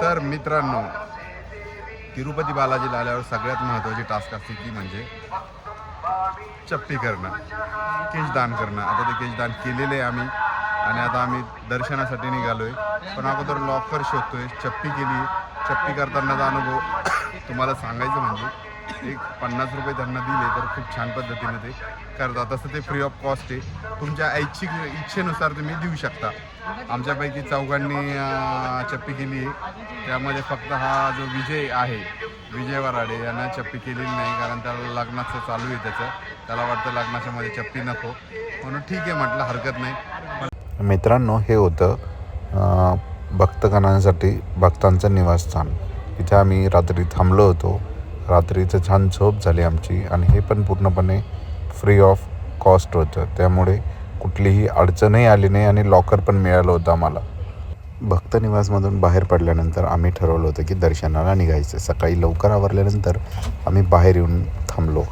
तर मित्रांनो तिरुपती बालाजीला आल्यावर सगळ्यात महत्त्वाची टास्क असते ती म्हणजे चप्पी करणं केशदान करणं. आता ते केशदान केलेले आहे आम्ही आणि आता आम्ही दर्शनासाठी निघालोय. पण अगोदर लॉकर शोधतोय चप्पी केली. चप्पी करतानाचा अनुभव तुम्हाला सांगायचं म्हणजे एक पन्नास रुपये त्यांना दिले तर खूप छान पद्धतीने ते करतात. तसं ते फ्री ऑफ कॉस्ट आहे. तुमच्या ऐच्छिक इच्छेनुसार तुम्ही देऊ शकता. आमच्यापैकी चौघांनी चप्पी केली आहे. त्यामध्ये फक्त हा जो विजय आहे विजय वराडे यानं चप्पी केलेली नाही कारण त्याला लग्नाचं चालू आहे त्याचं. त्याला वाटतं लग्नाच्या मध्ये चप्पी नको. म्हणून ठीक आहे म्हटलं हरकत नाही. मित्रांनो हे होतं भक्तगणांसाठी भक्तांचं निवासस्थान. इथे आम्ही रात्री थांबलो होतो. रात्रीचं छान झोप झाली आमची आणि हे पण पूर्णपणे फ्री ऑफ कॉस्ट होतं. त्यामुळे कुठलीही अडचणही आली नाही आणि लॉकर पण मिळालं होतं आम्हाला. भक्तनिवासमधून बाहेर पडल्यानंतर आम्ही ठरवलं होतं की दर्शनाला निघायचं. सकाळी लवकर आवरल्यानंतर आम्ही बाहेर येऊन थांबलो.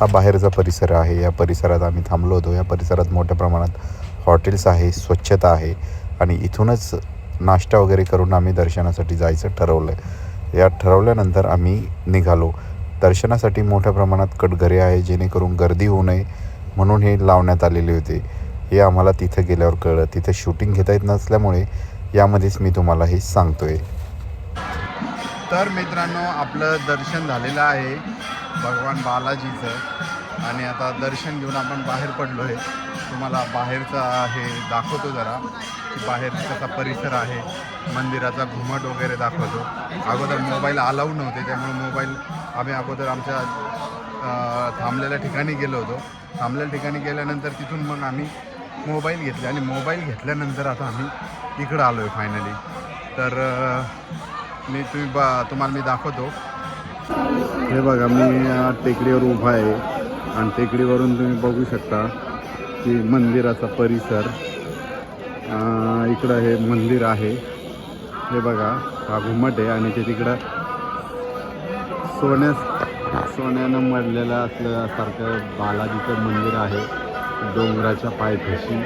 हा बाहेरचा परिसर आहे. या परिसरात आम्ही थांबलो होतो. या परिसरात मोठ्या प्रमाणात हॉटेल्स आहे स्वच्छता आहे आणि इथूनच नाश्ता वगैरे करून आम्ही दर्शनासाठी जायचं ठरवलं आहे या ठरवल्यानंतर आम्ही निघालो. दर्शनासाठी मोठ्या प्रमाणात कटघरे आहे जेणेकरून गर्दी होऊ नये म्हणून हे लावण्यात आलेले होते. हे आम्हाला तिथं गेल्यावर कळलं. तिथं शूटिंग घेता येत नसल्यामुळे यामध्येच मी तुम्हाला हे सांगतोय. तर मित्रांनो आपलं दर्शन झालेलं आहे भगवान बालाजीचं. आणि आता दर्शन घेऊन आपण बाहेर पडलो आहे तुम्हाला बाहेरचा हे दाखवतो जरा. बाहेर कसा परिसर आहे. मंदिराचा घुमट वगैरे दाखवतो. अगोदर मोबाईल अलाऊ नव्हते त्यामुळे मोबाईल आम्ही अगोदर आमच्या थांबलेल्या ठिकाणी गेलो होतो. थांबलेल्या ठिकाणी गेल्यानंतर तिथून मग आम्ही मोबाईल घेतले. आणि मोबाईल घेतल्यानंतर आता आम्ही इकडं आलो आहे फायनली तर मी तुम्ही बा तुम्हाला मी दाखवतो. हे बघा मी टेकडीवर उभा आहे. आणि टेकडीवरून तुम्ही बघू शकता की मंदिराचा परिसर इकडं हे मंदिर आहे. हे बघा हा घुमट आहे आणि ते तिकडं सोन्या सोन्यानं मडलेलं असल्यासारखं बालाजीचं मंदिर आहे. डोंगराच्या पायथ्याशी.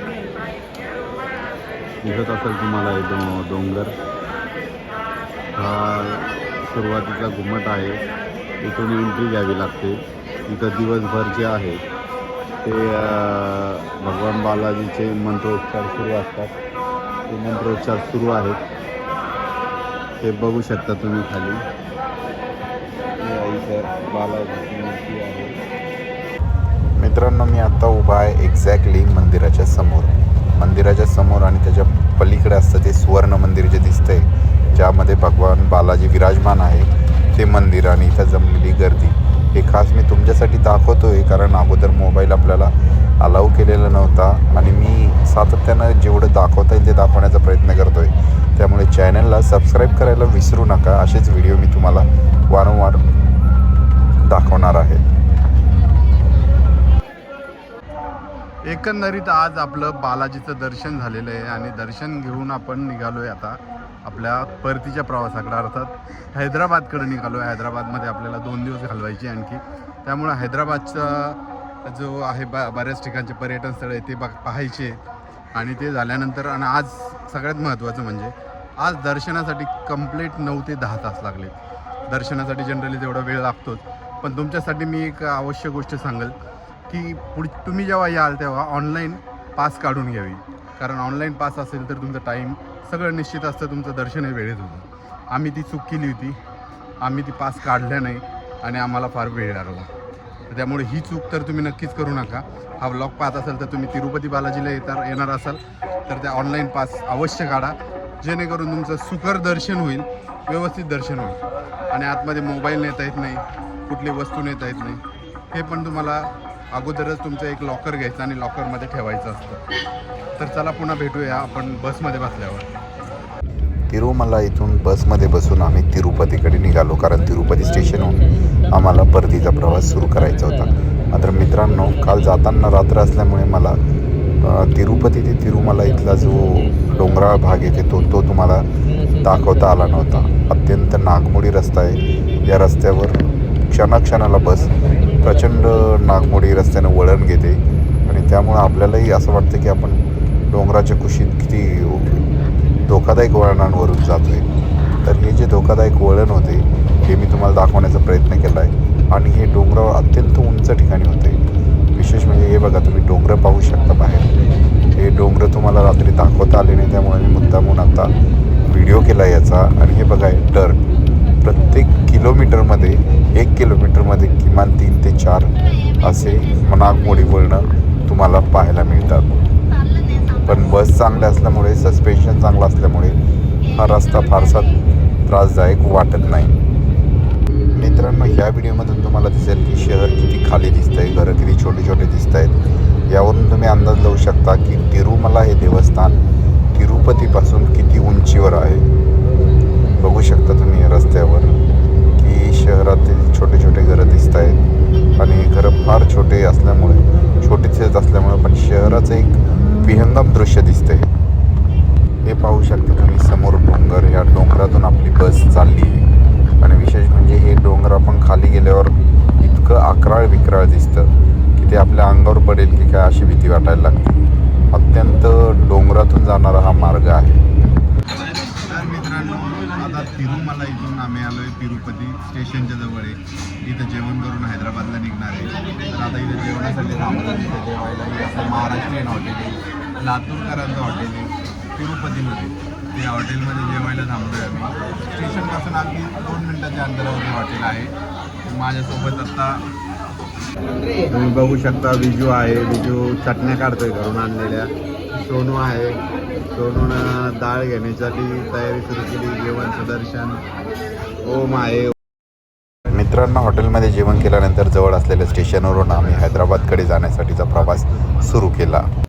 दिसत असेल तुम्हाला हे डोंगर. हा सुरुवातीचा घुमट आहे. इथून एंट्री घ्यावी लागते. इथं दिवसभर जे आहे ते भगवान बालाजीचे मंत्रोच्चार सुरू असतात. ते मंत्रोच्चार सुरू आहेत. ते बघू शकता तुम्ही खाली. आहे इथं बालाजीची मूर्ती आहे. मित्रांनो मी आत्ता उभा आहे एक्झॅक्टली मंदिराच्या समोर. मंदिराच्या समोर आणि त्याच्या पलीकडे असतं ते सुवर्ण मंदिर जे दिसतंय ज्यामध्ये भगवान बालाजी विराजमान आहे ते मंदिर आणि इथं जमलेली गर्दी. हे खास मी तुमच्यासाठी दाखवतो आहे कारण अगोदर मोबाईल आपल्याला अलाव केलेला नव्हता. आणि मी सातत्यानं जेवढं दाखवता येईल ते दाखवण्याचा प्रयत्न करतो आहे त्यामुळे चॅनलला सबस्क्राईब करायला विसरू नका. असेच व्हिडिओ मी तुम्हाला वारंवार दाखवणार आहे. एकंदरीत आज आपलं बालाजीचं दर्शन झालेलं आहे आणि दर्शन घेऊन आपण निघालो आहे आता. आपल्या परतीच्या प्रवासाकडे अर्थात हैदराबादकडे निघालो आहे हैदराबादमध्ये आपल्याला दोन दिवस घालवायचे आणखी. त्यामुळं हैदराबादचा जो आहे बा बऱ्याच ठिकाणचे पर्यटन स्थळ आहे ते बघ पाहायचे. आणि ते झाल्यानंतर आणि आज सगळ्यात महत्त्वाचं म्हणजे आज दर्शनासाठी कंप्लीट नऊ ते दहा तास लागले. दर्शनासाठी जनरली तेवढा वेळ लागतोच. पण तुमच्यासाठी मी एक आवश्यक गोष्ट सांगेल की पुढ तुम्ही जेव्हा याल तेव्हा ऑनलाईन पास काढून घ्यावी. कारण ऑनलाईन पास असेल तर तुमचा टाईम सगळं निश्चित असतं तुमचं दर्शन हे वेळेत होतं. आम्ही ती चूक केली होती. आम्ही ती पास काढल्या नाही आणि आम्हाला फार वेळ लागला. त्यामुळे ही चूक तर तुम्ही नक्कीच करू नका. हा ब्लॉग पाहत असाल तर तुम्ही तिरुपती बालाजीला येता येणार असाल तर त्या ऑनलाईन पास अवश्य काढा. जेणेकरून तुमचं सुकर दर्शन होईल व्यवस्थित दर्शन होईल. आणि आतमध्ये मोबाईल नेता येत नाही कुठली वस्तू नेता येत नाही. हे पण तुम्हाला अगोदरच तुमचं एक लॉकर घ्यायचं आणि लॉकरमध्ये ठेवायचं असतं. तर चला पुन्हा भेटूया आपण बसमध्ये बसल्यावर. तिरुमला इथून बसमध्ये बसून आम्ही तिरुपतीकडे निघालो कारण तिरुपती स्टेशनहून आम्हाला परतीचा प्रवास सुरू करायचा होता. मात्र मित्रांनो काल जाताना रात्र असल्यामुळे मला तिरुपती ते तिरुमला इथला जो डोंगराळ भाग येते तो तो तुम्हाला दाखवता आला नव्हता. अत्यंत नागमोडी रस्ता आहे. या रस्त्यावर क्षणाक्षणाला बस प्रचंड नागमोडी रस्त्यानं वळण घेते आणि त्यामुळं आपल्यालाही असं वाटतं की आपण डोंगराच्या कुशीत किती धोकादायक वळणांवरून जातो आहे तर हे जे धोकादायक वळण होते हे मी तुम्हाला दाखवण्याचा प्रयत्न केला आहे. आणि हे डोंगरावर अत्यंत उंच ठिकाणी होते. विशेष म्हणजे हे बघा तुम्ही डोंगर पाहू शकता बाहेर. हे डोंगर तुम्हाला रात्री दाखवता आले नाही त्यामुळे मी मुद्दामून आता व्हिडिओ केला याचा. आणि हे बघा हे टर्न प्रत्येक किलोमीटरमध्ये एक किलोमीटरमध्ये किमान तीन ते चार असे नागमोडी वळणं तुम्हाला पाहायला मिळतात. पण बस चांगल्या असल्यामुळे सस्पेन्शन चांगलं असल्यामुळे हा रस्ता फारसा त्रासदायक वाटत नाही. मित्रांनो ह्या व्हिडिओमधून तुम्हाला दिसेल की शहर किती खाली दिसतंय घरं किती छोटे छोटे दिसत आहेत यावरून तुम्ही अंदाज लावू शकता की तिरुमला हे देवस्थान तिरुपतीपासून किती उंचीवर आहे. बघू शकता तुम्ही रस्त्यावर की शहरातील छोटे छोटे घरं दिसत आहेत. आणि घरं फार छोटे असल्यामुळे छोटेसेच असल्यामुळे पण शहराचं एक विहंगम दृश्य दिसतंय. हे पाहू शकता तुम्ही समोर डोंगर ह्या डोंगरातून आपली बस चालली आहे. आणि विशेष म्हणजे हे डोंगर आपण खाली गेल्यावर इतकं अकराळ विक्राळ दिसतं की ते आपल्या अंगावर पडेल की काय अशी भीती वाटायला लागते. अत्यंत डोंगरातून जाणारा हा मार्ग आहे. तिरुमला इथून आम्ही आलो आहे तिरुपती स्टेशनच्या जवळ आहे. इथं जेवण करून हैदराबादला निघणार आहे. तर आता इथं जेवणासाठी थांबलो इथं जेवायला असं महाराष्ट्रीयन हॉटेल आहे. लातूरकरांचं हॉटेल आहे. तिरुपतीमध्ये. त्या हॉटेलमध्ये जेवायला थांबलो आहे आम्ही. स्टेशनपासून अगदी दोन मिनटाच्या अंतरावर हॉटेल आहे. माझ्यासोबत आता तुम्ही बघू शकता विजू आहे. विजू चटण्या काढतोय घरून आणलेल्या. सोनू आहे. सोनूनं डाळ घेण्यासाठी तयारी सुरू केली जेवण सुदर्शन. ओम आहे. मित्रांनो हॉटेलमध्ये जेवण केल्यानंतर जवळ असलेल्या स्टेशनवरून आम्ही हैदराबादकडे जाण्यासाठीचा प्रवास सुरू केला.